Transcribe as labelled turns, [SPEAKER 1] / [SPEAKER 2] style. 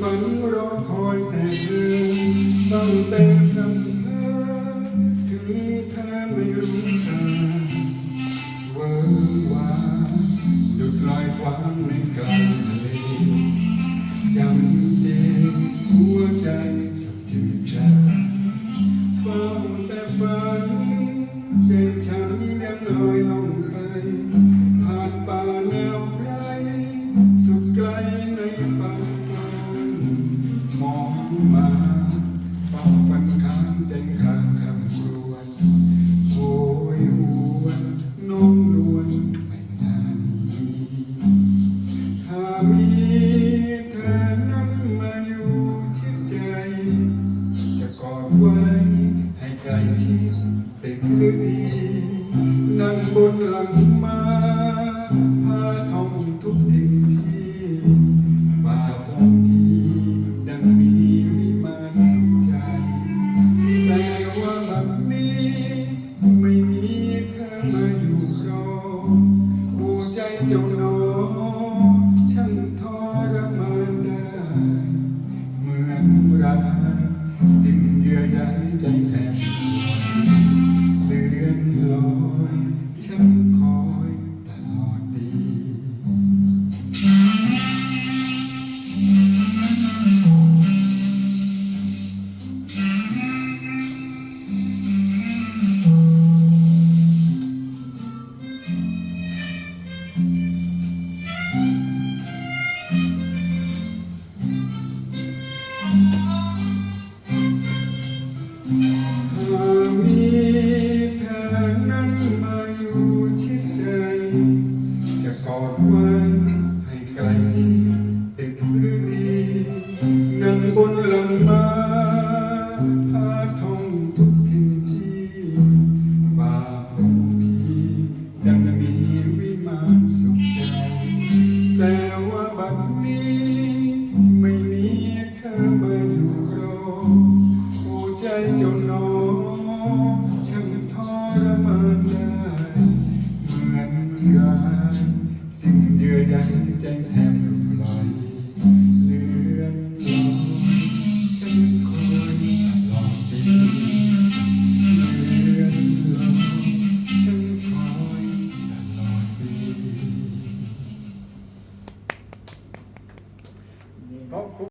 [SPEAKER 1] ฝันรอคอยแต่เธอตั้องเป็นคำเธอถึงเธอไม่รู้จักเวอร์วาดุดลายความในกาล มาเฝ้าฝันทางใจข้างคำครวญโอยหวนน้องนวลไม่นานนี้ถ้ามีเธอนั้นมาอยู่ชิดใจ จะกอดไว้ให้ใกล้ชิดติดหรือดีนั่งบนหลัง สิ้นเยื่อใยใจแทบเสื่อมลอย กอดไว้ให้ใกล้ชิดติดหรือดีนั่งบนหลังม้าพาท่องทุกทิศที่ป่าพงพีดังมีวิมานสุขใจแต่ว่าบัดนี้ไม่มีเธอมาอยู่รองหัวใจจน ยังใจ็งแทงไหลเลื่อนลอยฉันคอยหลอกไปเลื่อนลอยฉันคอยหลอดปีนี่